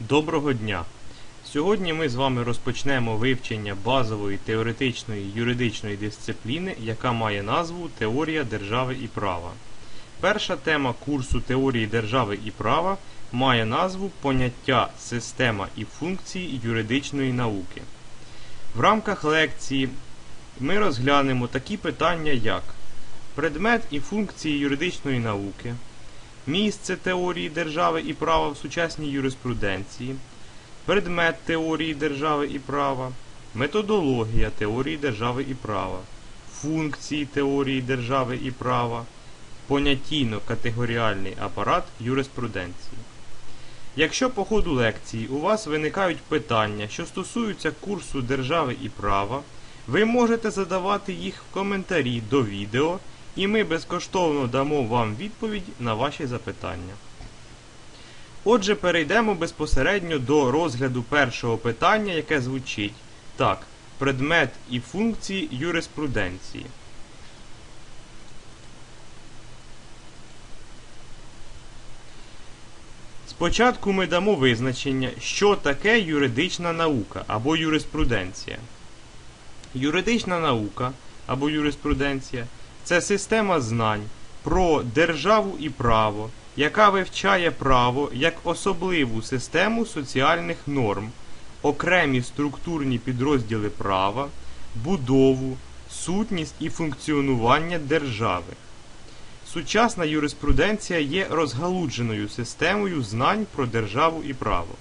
Доброго дня! Сьогодні ми з вами розпочнемо вивчення базової теоретичної юридичної дисципліни, яка має назву Теорія держави і права. Перша тема курсу теорії держави і права має назву Поняття, система і функції юридичної науки. В рамках лекції ми розглянемо такі питання, як предмет і функції юридичної науки, місце теорії держави і права в сучасній юриспруденції, предмет теорії держави і права, методологія теорії держави і права, функції теорії держави і права, понятійно-категоріальний апарат юриспруденції. Якщо по ходу лекції у вас виникають питання, що стосуються курсу держави і права, ви можете задавати їх в коментарі до відео, і ми безкоштовно дамо вам відповідь на ваші запитання. Отже, перейдемо безпосередньо до розгляду першого питання, яке звучить так: предмет і функції юриспруденції. Спочатку ми дамо визначення, що таке юридична наука або юриспруденція. Юридична наука або юриспруденція це система знань про державу і право, яка вивчає право як особливу систему соціальних норм, окремі структурні підрозділи права, будову, сутність і функціонування держави. Сучасна юриспруденція є розгалудженою системою знань про державу і право.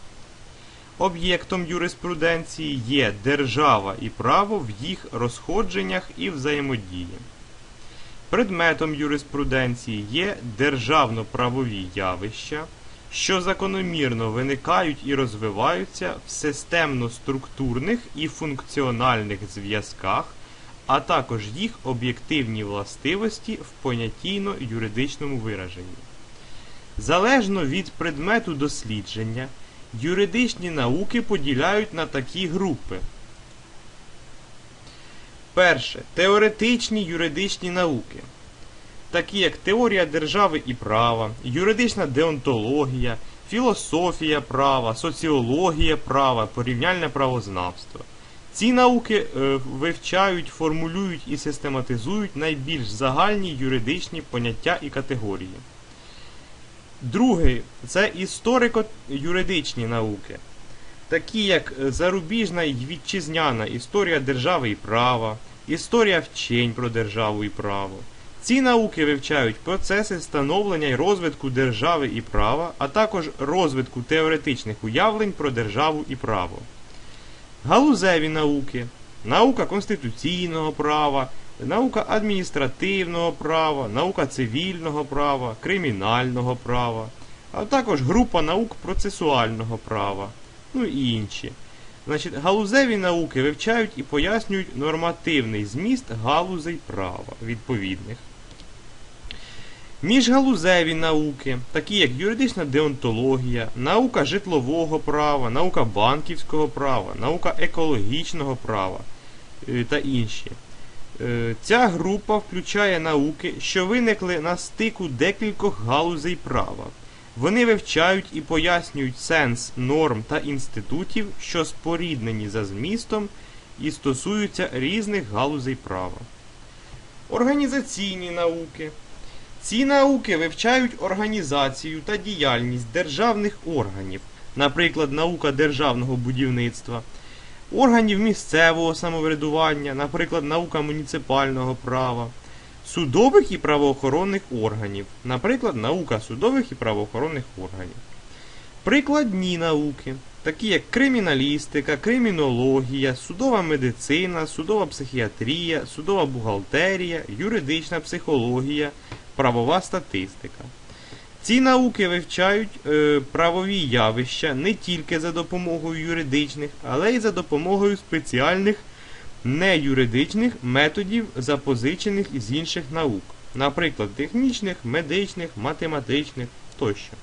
Об'єктом юриспруденції є держава і право в їх розходженнях і взаємодії. Предметом юриспруденції є державно-правові явища, що закономірно виникають і розвиваються в системно-структурних і функціональних зв'язках, а також їх об'єктивні властивості в понятійно-юридичному вираженні. Залежно від предмету дослідження, юридичні науки поділяють на такі групи. Перше. Теоретичні юридичні науки, такі як теорія держави і права, юридична деонтологія, філософія права, соціологія права, порівняльне правознавство. Ці науки е, вивчають, формулюють і систематизують найбільш загальні юридичні поняття і категорії. Другий це історико-юридичні науки, такі як зарубіжна і вітчизняна історія держави і права, історія вчень про державу і право. Ці науки вивчають процеси становлення і розвитку держави і права, а також розвитку теоретичних уявлень про державу і право. Галузеві науки, наука конституційного права, наука адміністративного права, наука цивільного права, кримінального права, а також група наук процесуального права, ну і інші. Значить, Галузеві науки вивчають і пояснюють нормативний зміст галузей права відповідних. Міжгалузеві науки, такі як юридична деонтологія, наука житлового права, наука банківського права, наука екологічного права е, та інші. Е, ця група включає науки, що виникли на стику декількох галузей права. Вони вивчають і пояснюють сенс норм та інститутів, що споріднені за змістом і стосуються різних галузей права. Організаційні науки. Ці науки вивчають організацію та діяльність державних органів, наприклад, наука державного будівництва, органів місцевого самоврядування, наприклад, наука муніципального права, судових і правоохоронних органів, наприклад, наука судових і правоохоронних органів. Прикладні науки, такі як криміналістика, кримінологія, судова медицина, судова психіатрія, судова бухгалтерія, юридична психологія, правова статистика. Ці науки вивчають е, правові явища не тільки за допомогою юридичних, але й за допомогою спеціальних неюридичних методів, запозичених із інших наук, наприклад, технічних, медичних, математичних тощо.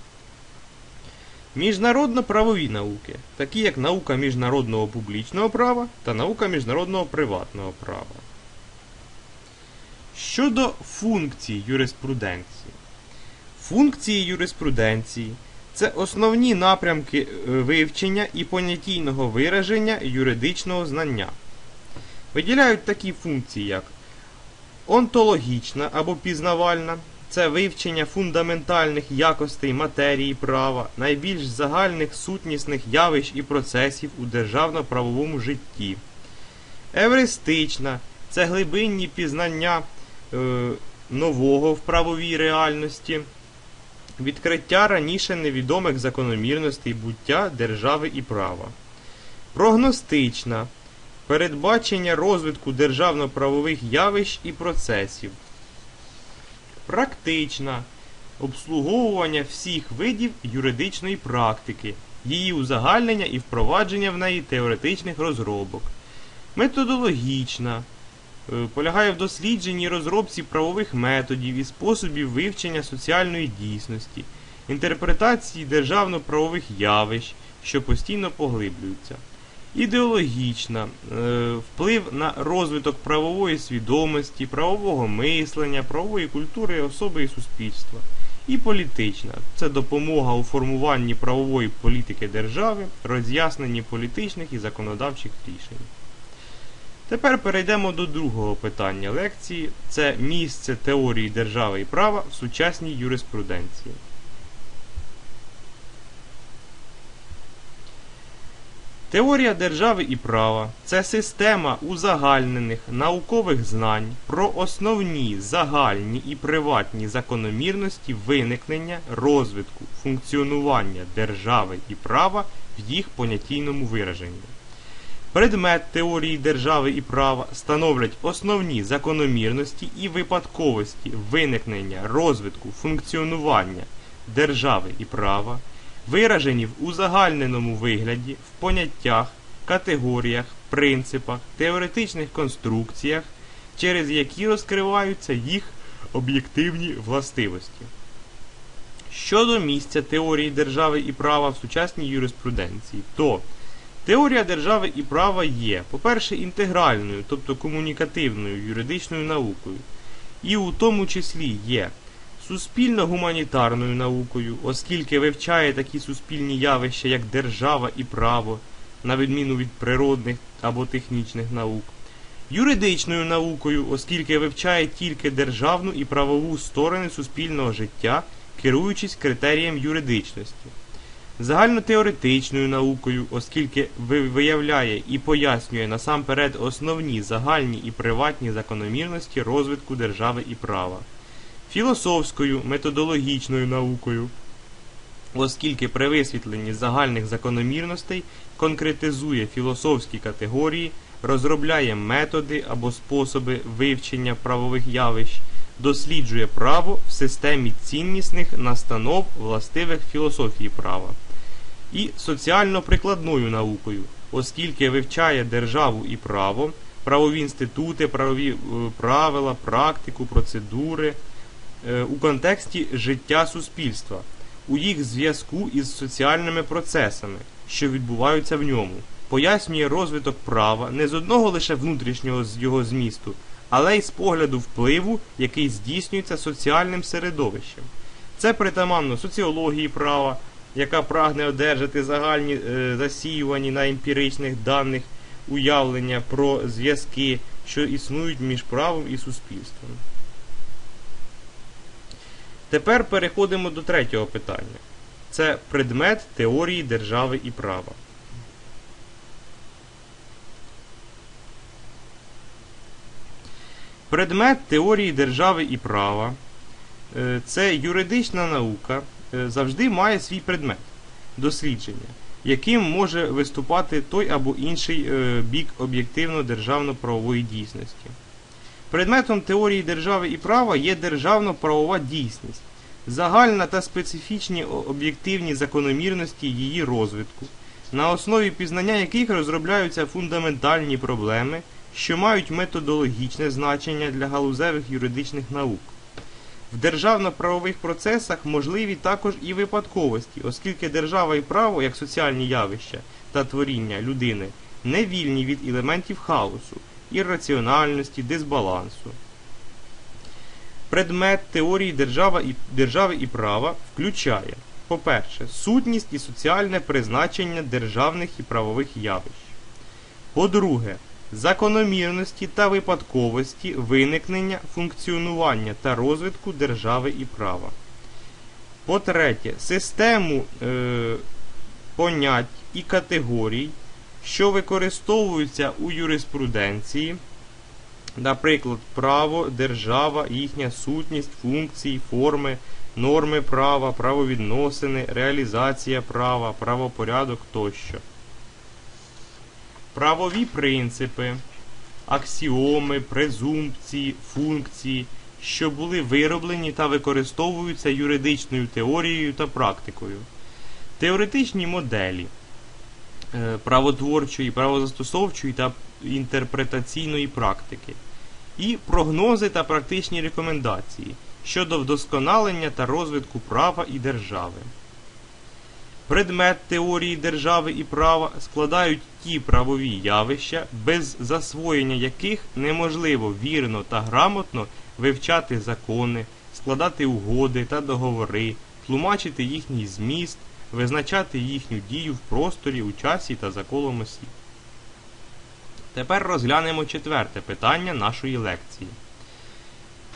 Міжнародно-правові науки, такі як наука міжнародного публічного права та наука міжнародного приватного права. Щодо функцій юриспруденції. Функції юриспруденції Це основні напрямки е, вивчення і понятійного вираження юридичного знання. Виділяють такі функції, як онтологічна або пізнавальна, це вивчення фундаментальних якостей матерії права, найбільш загальних сутнісних явищ і процесів у державно-правовому житті. Евристична це глибинні пізнання е, нового в правовій реальності, відкриття раніше невідомих закономірностей буття держави і права. Прогностична передбачення розвитку державно-правових явищ і процесів. Практична обслуговування всіх видів юридичної практики, її узагальнення і впровадження в неї теоретичних розробок. Методологічна е, полягає в дослідженні розробці правових методів і способів вивчення соціальної дійсності, інтерпретації державно-правових явищ, що постійно поглиблюються. Ідеологічна е, вплив на розвиток правової свідомості, правового мислення, правової культури особи і суспільства. І політична це допомога у формуванні правової політики держави, роз'ясненні політичних і законодавчих рішень. Тепер перейдемо до другого питання лекції це місце теорії держави і права в сучасній юриспруденції. Теорія держави і права це система узагальнених наукових знань про основні загальні і приватні закономірності виникнення, розвитку, функціонування держави і права в їх понятійному вираженні. Предмет теорії держави і права становлять основні закономірності і випадковості виникнення, розвитку, функціонування держави і права, виражені в узагальненому вигляді в поняттях, категоріях, принципах, теоретичних конструкціях, через які розкриваються їх об'єктивні властивості. Щодо місця теорії держави і права в сучасній юриспруденції, то Теорія держави і права є, по-перше, інтегральною, тобто комунікативною юридичною наукою, і у тому числі є суспільно-гуманітарною наукою, оскільки вивчає такі суспільні явища, як держава і право, на відміну від природних або технічних наук, юридичною наукою, оскільки вивчає тільки державну і правову сторони суспільного життя, керуючись критерієм юридичності. Загальнотеоретичною наукою, оскільки виявляє і пояснює насамперед основні загальні і приватні закономірності розвитку держави і права, філософською методологічною наукою, оскільки при висвітленні загальних закономірностей конкретизує філософські категорії, розробляє методи або способи вивчення правових явищ. Досліджує право в системі ціннісних настанов властивих філософії права і соціально-прикладною наукою, оскільки вивчає державу і право, правові інститути, правові е, правила, практику, процедури у контексті життя суспільства, у їх зв'язку із соціальними процесами, що відбуваються в ньому, пояснює розвиток права не з одного лише внутрішнього його змісту, але й з погляду впливу, який здійснюється соціальним середовищем. Це притаманно соціології права яка прагне одержати загальні е, засіювані на емпіричних даних уявлення про зв'язки, що існують між правом і суспільством. Тепер переходимо до третього питання. Це предмет теорії держави і права. Предмет теорії держави і права е, це юридична наука, Е, завжди має свій предмет дослідження, яким може виступати той або інший е, бік об'єктивно державно-правової дійсності. Предметом теорії держави і права є державно-правова дійсність, загальна та специфічні об'єктивні закономірності її розвитку, на основі пізнання яких розробляються фундаментальні проблеми, що мають методологічне значення для галузевих юридичних наук. В державно-правових процесах можливі також і випадковості, оскільки держава і право, як соціальні явища та творіння людини, не вільні від елементів хаосу, ірраціональності, дисбалансу. Предмет теорії держава і, держави і права включає По-перше, сутність і соціальне призначення державних і правових явищ. По-друге, закономірності та випадковості виникнення, функціонування та розвитку держави і права. По-третє, систему е, понять і категорій, що використовуються у юриспруденції, наприклад, право, держава, їхня сутність, функції, форми, норми права, правовідносини, реалізація права, правопорядок тощо. Правові принципи, аксіоми, презумпції, функції, що були вироблені та використовуються юридичною теорією та практикою. Теоретичні моделі правотворчої, правозастосовчої та інтерпретаційної практики. І прогнози та практичні рекомендації щодо вдосконалення та розвитку права і держави. Предмет теорії держави і права складають ті правові явища, без засвоєння яких неможливо вірно та грамотно вивчати закони, складати угоди та договори, тлумачити їхній зміст, визначати їхню дію в просторі, у часі та за колом осіб. Тепер розглянемо четверте питання нашої лекції.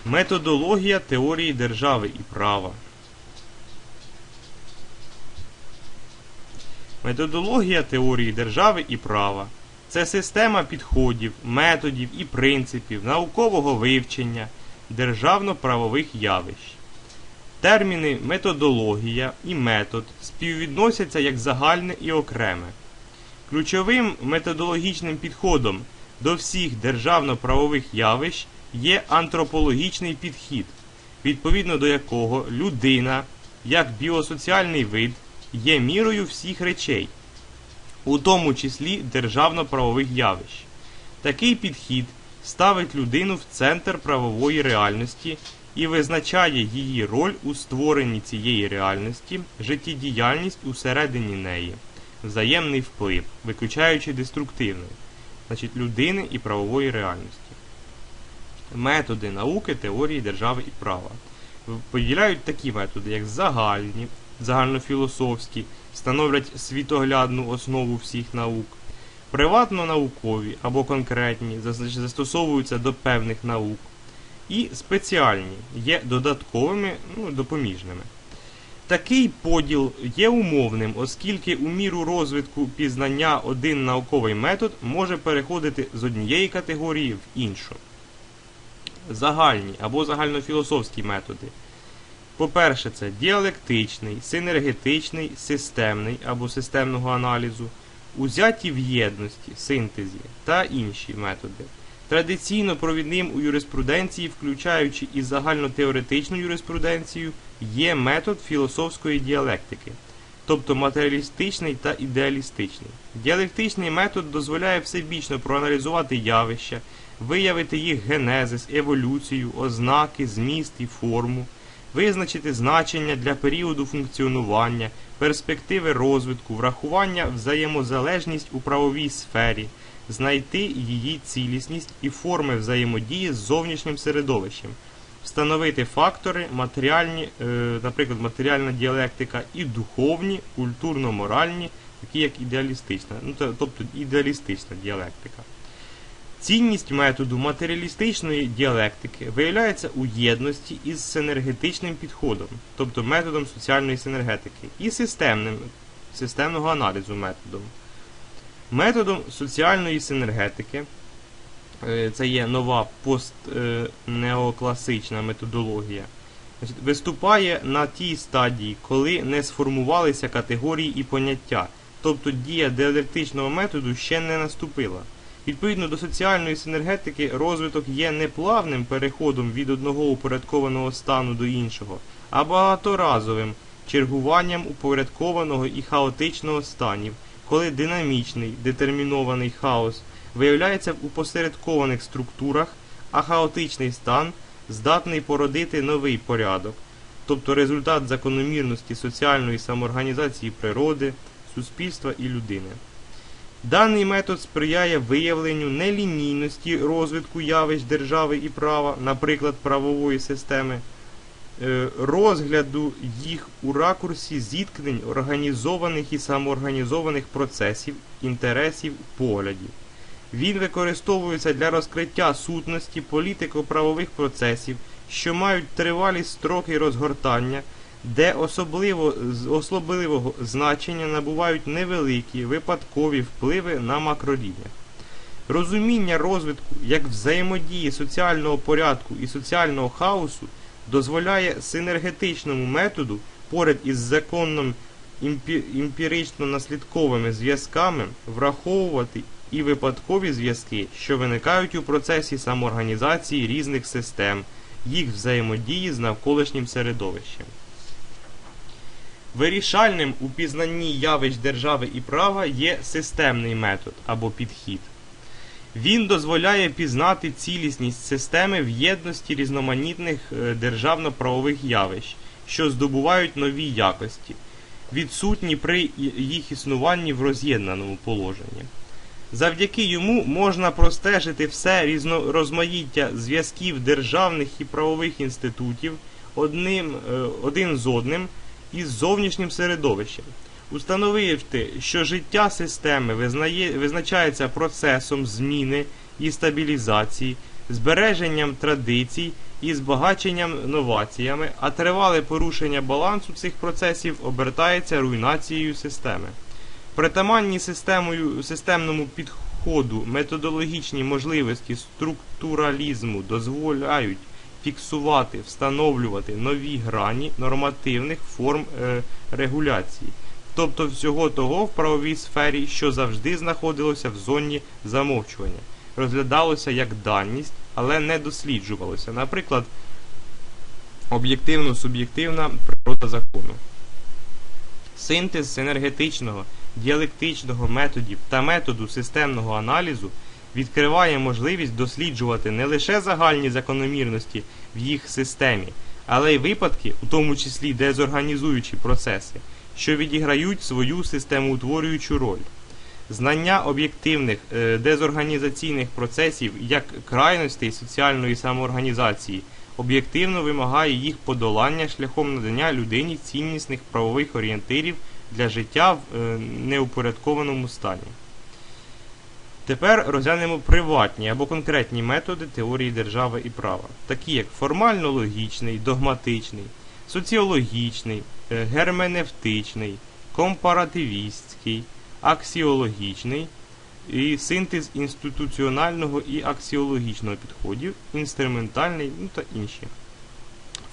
Методологія теорії держави і права. Методологія теорії держави і права це система підходів, методів і принципів наукового вивчення державно-правових явищ. Терміни методологія і метод співвідносяться як загальне і окреме. Ключовим методологічним підходом до всіх державно-правових явищ є антропологічний підхід, відповідно до якого людина, як біосоціальний вид, є мірою всіх речей, у тому числі державно-правових явищ. Такий підхід ставить людину в центр правової реальності і визначає її роль у створенні цієї реальності, життєдіяльність усередині неї, взаємний вплив, виключаючи деструктивний, значить людини і правової реальності. Методи науки, теорії держави і права. Поділяють такі методи, як загальні, загальнофілософські, становлять світоглядну основу всіх наук, приватно-наукові або конкретні, застосовуються до певних наук, і спеціальні є додатковими, ну, допоміжними. Такий поділ є умовним, оскільки у міру розвитку пізнання один науковий метод може переходити з однієї категорії в іншу. Загальні або загальнофілософські методи. По-перше, це діалектичний, синергетичний, системний або системного аналізу, узяті в єдності, синтезі та інші методи. Традиційно провідним у юриспруденції, включаючи і загальнотеоретичну юриспруденцію, є метод філософської діалектики, тобто матеріалістичний та ідеалістичний. Діалектичний метод дозволяє всебічно проаналізувати явища, виявити їх генезис, еволюцію, ознаки, зміст і форму, визначити значення для періоду функціонування, перспективи розвитку, врахування взаємозалежність у правовій сфері знайти її цілісність і форми взаємодії з зовнішнім середовищем, встановити фактори, матеріальні, е, наприклад, матеріальна діалектика і духовні, культурно-моральні, такі як ідеалістична, ну, тобто ідеалістична діалектика. Цінність методу матеріалістичної діалектики виявляється у єдності із синергетичним підходом, тобто методом соціальної синергетики, і системним, системного аналізу методом. Методом соціальної синергетики, е, це є нова постнеокласична методологія, виступає на тій стадії, коли не сформувалися категорії і поняття, тобто дія діалектичного методу ще не наступила. Відповідно до соціальної синергетики, розвиток є не плавним переходом від одного упорядкованого стану до іншого, а багаторазовим чергуванням упорядкованого і хаотичного станів коли динамічний детермінований хаос виявляється в упосередкованих структурах, а хаотичний стан здатний породити новий порядок, тобто результат закономірності соціальної самоорганізації природи, суспільства і людини. Даний метод сприяє виявленню нелінійності розвитку явищ держави і права, наприклад, правової системи, розгляду їх у ракурсі зіткнень організованих і самоорганізованих процесів, інтересів, поглядів. Він використовується для розкриття сутності політико-правових процесів, що мають тривалі строки розгортання, де особливо, особливого значення набувають невеликі випадкові впливи на макрорівнях. Розуміння розвитку як взаємодії соціального порядку і соціального хаосу дозволяє синергетичному методу поряд із законом імпі- емпірично-наслідковими зв'язками враховувати і випадкові зв'язки, що виникають у процесі самоорганізації різних систем, їх взаємодії з навколишнім середовищем. Вирішальним у пізнанні явищ держави і права є системний метод або підхід. Він дозволяє пізнати цілісність системи в єдності різноманітних е, державно-правових явищ, що здобувають нові якості, відсутні при їх існуванні в роз'єднаному положенні. Завдяки йому можна простежити все різно- зв'язків державних і правових інститутів одним, е, один з одним із зовнішнім середовищем. Установивши, що життя системи визнає, визначається процесом зміни і стабілізації, збереженням традицій і збагаченням новаціями, а тривале порушення балансу цих процесів обертається руйнацією системи. Притаманні системою, системному підходу методологічні можливості структуралізму дозволяють фіксувати, встановлювати нові грані нормативних форм е, регуляції, тобто всього того в правовій сфері, що завжди знаходилося в зоні замовчування, розглядалося як даність, але не досліджувалося. Наприклад, об'єктивно-суб'єктивна природа закону. Синтез синергетичного, діалектичного методів та методу системного аналізу відкриває можливість досліджувати не лише загальні закономірності в їх системі, але й випадки, у тому числі дезорганізуючі процеси, що відіграють свою системоутворюючу роль. Знання об'єктивних е, дезорганізаційних процесів як крайностей соціальної самоорганізації об'єктивно вимагає їх подолання шляхом надання людині ціннісних правових орієнтирів для життя в е, неупорядкованому стані. Тепер розглянемо приватні або конкретні методи теорії держави і права, такі як формально-логічний, догматичний, соціологічний, е, герменевтичний, компаративістський, аксіологічний і синтез інституціонального і аксіологічного підходів, інструментальний ну, та інші.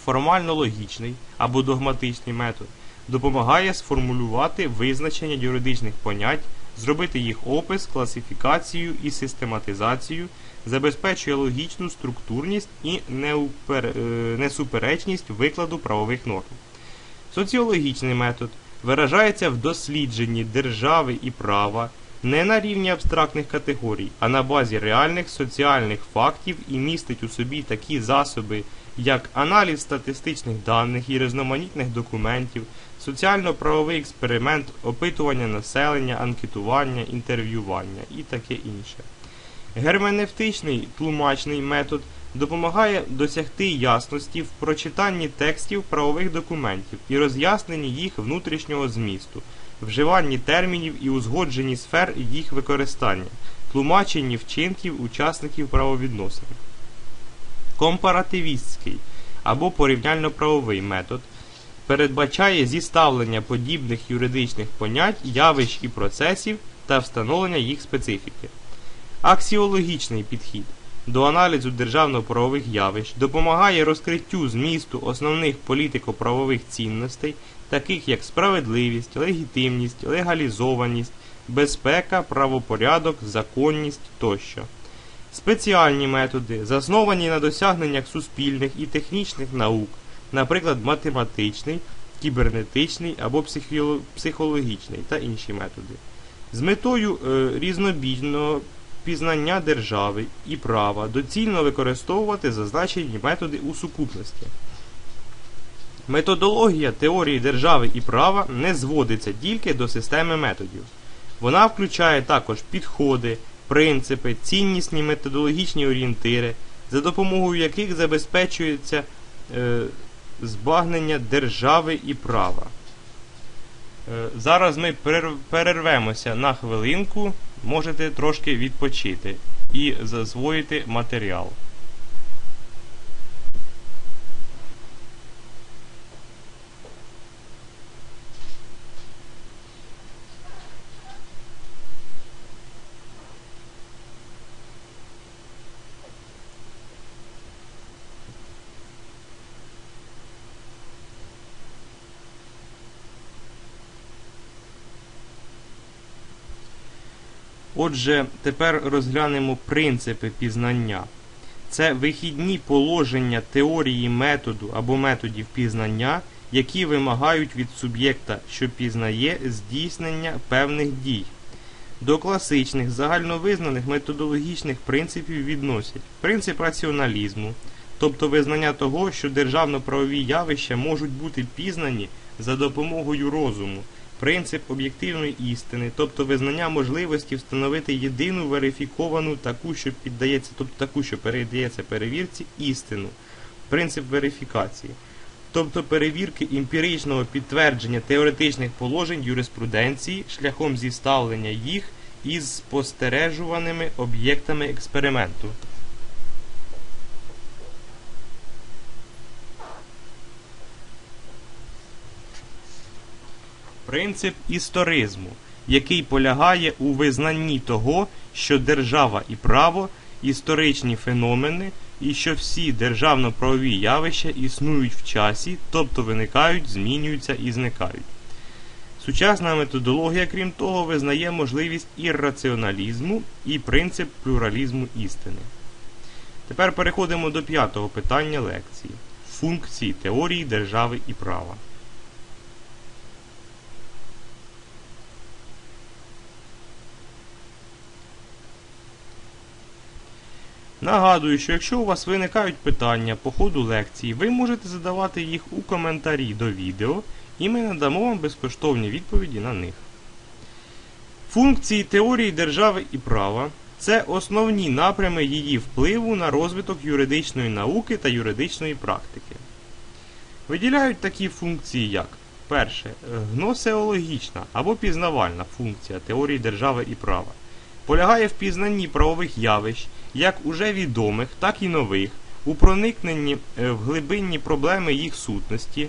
Формально-логічний або догматичний метод допомагає сформулювати визначення юридичних понять, зробити їх опис, класифікацію і систематизацію, забезпечує логічну структурність і е, несуперечність викладу правових норм. Соціологічний метод виражається в дослідженні держави і права не на рівні абстрактних категорій, а на базі реальних соціальних фактів і містить у собі такі засоби, як аналіз статистичних даних і різноманітних документів, соціально-правовий експеримент, опитування населення, анкетування, інтерв'ювання і таке інше. Герменевтичний тлумачний метод допомагає досягти ясності в прочитанні текстів правових документів і роз'ясненні їх внутрішнього змісту, вживанні термінів і узгодженні сфер їх використання, тлумаченні вчинків учасників правовідносин. Компаративістський або порівняльно-правовий метод передбачає зіставлення подібних юридичних понять, явищ і процесів та встановлення їх специфіки. Аксіологічний підхід до аналізу державно-правових явищ допомагає розкриттю змісту основних політико-правових цінностей, таких як справедливість, легітимність, легалізованість, безпека, правопорядок, законність тощо. Спеціальні методи, засновані на досягненнях суспільних і технічних наук, наприклад, математичний, кібернетичний або психологічний та інші методи. З метою е, різнобічного пізнання держави і права доцільно використовувати зазначені методи у сукупності. Методологія теорії держави і права не зводиться тільки до системи методів. Вона включає також підходи, принципи, ціннісні методологічні орієнтири, за допомогою яких забезпечується е, збагнення держави і права. Зараз ми перер- перервемося на хвилинку, можете трошки відпочити і засвоїти матеріал. Отже, тепер розглянемо принципи пізнання. Це вихідні положення теорії методу або методів пізнання, які вимагають від суб'єкта, що пізнає, здійснення певних дій. До класичних загальновизнаних методологічних принципів відносять принцип раціоналізму, тобто визнання того, що державно-правові явища можуть бути пізнані за допомогою розуму, принцип об'єктивної істини, тобто визнання можливості встановити єдину верифіковану таку, що піддається, тобто таку, що передається перевірці, істину, принцип верифікації, тобто перевірки емпіричного підтвердження теоретичних положень юриспруденції шляхом зіставлення їх із спостережуваними об'єктами експерименту. Принцип історизму, який полягає у визнанні того, що держава і право історичні феномени, і що всі державно-правові явища існують в часі, тобто виникають, змінюються і зникають. Сучасна методологія, крім того, визнає можливість ірраціоналізму і принцип плюралізму істини. Тепер переходимо до п'ятого питання лекції функції теорії держави і права. Нагадую, що якщо у вас виникають питання по ходу лекції, ви можете задавати їх у коментарі до відео, і ми надамо вам безкоштовні відповіді на них. Функції теорії держави і права це основні напрями її впливу на розвиток юридичної науки та юридичної практики. Виділяють такі функції, як перше, гносеологічна або пізнавальна функція теорії держави і права полягає в пізнанні правових явищ, як уже відомих, так і нових, у проникненні е, в глибинні проблеми їх сутності.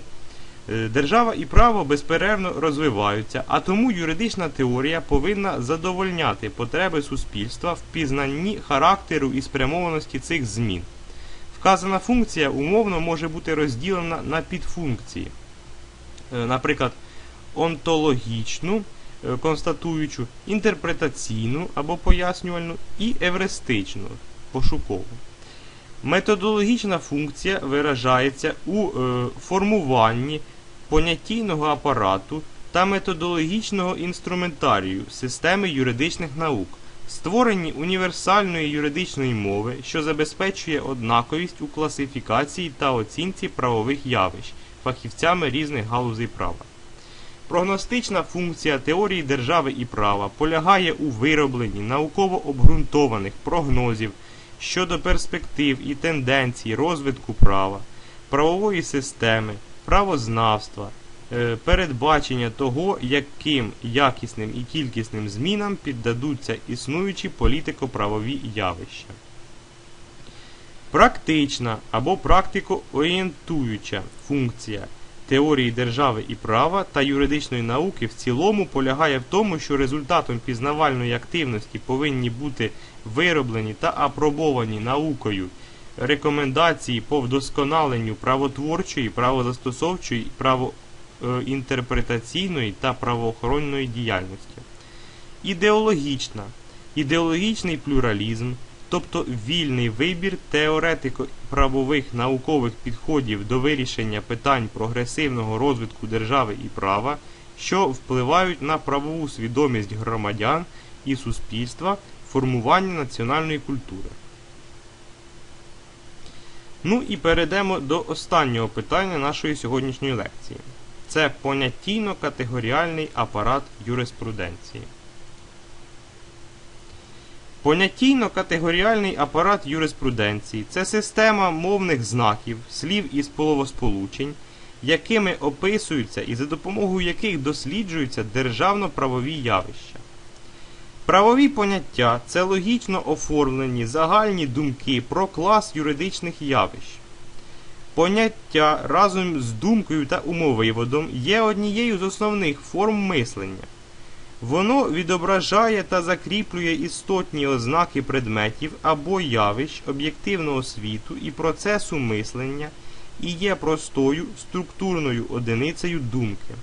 Е, Держава і право безперервно розвиваються, а тому юридична теорія повинна задовольняти потреби суспільства в пізнанні характеру і спрямованості цих змін. Вказана функція умовно може бути розділена на підфункції, Е, наприклад, онтологічну, констатуючу, інтерпретаційну або пояснювальну і евристичну пошукову. Методологічна функція виражається у е, формуванні понятійного апарату та методологічного інструментарію системи юридичних наук, створенні універсальної юридичної мови, що забезпечує однаковість у класифікації та оцінці правових явищ фахівцями різних галузей права. Прогностична функція теорії держави і права полягає у виробленні науково обґрунтованих прогнозів щодо перспектив і тенденцій розвитку права, правової системи, правознавства, е, передбачення того, яким якісним і кількісним змінам піддадуться існуючі політико-правові явища. Практична або практико-орієнтуюча функція теорії держави і права та юридичної науки в цілому полягає в тому, що результатом пізнавальної активності повинні бути вироблені та апробовані наукою рекомендації по вдосконаленню правотворчої, правозастосовчої, правоінтерпретаційної та правоохоронної діяльності. Ідеологічна, ідеологічний плюралізм, тобто вільний вибір теоретико-правових наукових підходів до вирішення питань прогресивного розвитку держави і права, що впливають на правову свідомість громадян і суспільства, формування національної культури. Ну і перейдемо до останнього питання нашої сьогоднішньої лекції. Це поняттійно-категоріальний апарат юриспруденції. Понятійно-категоріальний апарат юриспруденції це система мовних знаків, слів і словосполучень, якими описуються і за допомогою яких досліджуються державно-правові явища. Правові поняття це логічно оформлені загальні думки про клас юридичних явищ. Поняття разом з думкою та умовиводом є однією з основних форм мислення. Воно відображає та закріплює істотні ознаки предметів або явищ об'єктивного світу і процесу мислення і є простою структурною одиницею думки.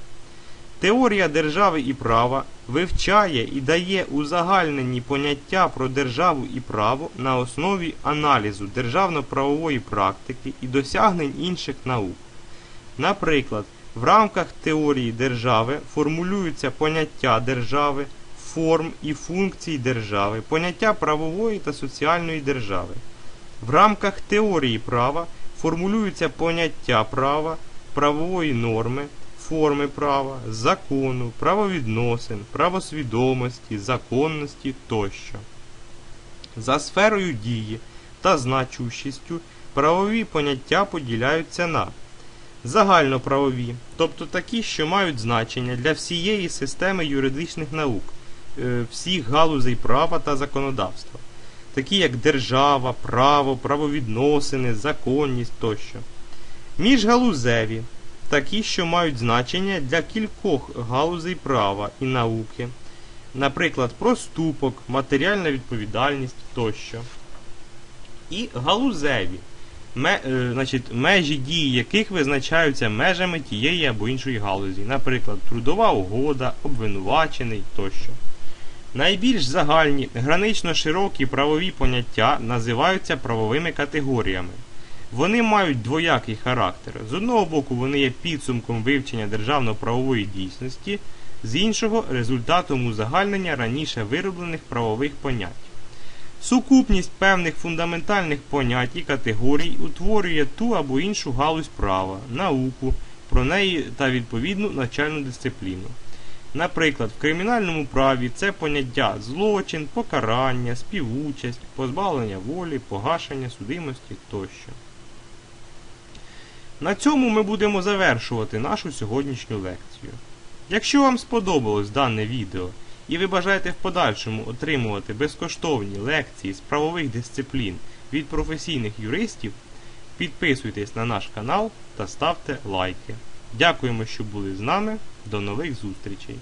Теорія держави і права вивчає і дає узагальнені поняття про державу і право на основі аналізу державно-правової практики і досягнень інших наук. Наприклад, в рамках теорії держави формулюються поняття держави, форм і функцій держави, поняття правової та соціальної держави. В рамках теорії права формулюються поняття права, правової норми, форми права, закону, правовідносин, правосвідомості, законності тощо. За сферою дії та значущістю правові поняття поділяються на загальноправові, тобто такі, що мають значення для всієї системи юридичних наук, е, всіх галузей права та законодавства, такі як держава, право, правовідносини, законність тощо. Міжгалузеві такі, що мають значення для кількох галузей права і науки, наприклад, проступок, матеріальна відповідальність тощо. І галузеві, ме, е, значить, межі дії яких визначаються межами тієї або іншої галузі, наприклад, трудова угода, обвинувачений тощо. Найбільш загальні гранично широкі правові поняття називаються правовими категоріями. Вони мають двоякий характер. З одного боку, вони є підсумком вивчення державно-правової дійсності, з іншого результатом узагальнення раніше вироблених правових понять. Сукупність певних фундаментальних понять і категорій утворює ту або іншу галузь права, науку, про неї та відповідну навчальну дисципліну. Наприклад, в кримінальному праві це поняття злочин, покарання, співучасть, позбавлення волі, погашення судимості тощо. На цьому ми будемо завершувати нашу сьогоднішню лекцію. Якщо вам сподобалось дане відео і ви бажаєте в подальшому отримувати безкоштовні лекції з правових дисциплін від професійних юристів, підписуйтесь на наш канал та ставте лайки. Дякуємо, що були з нами. До нових зустрічей!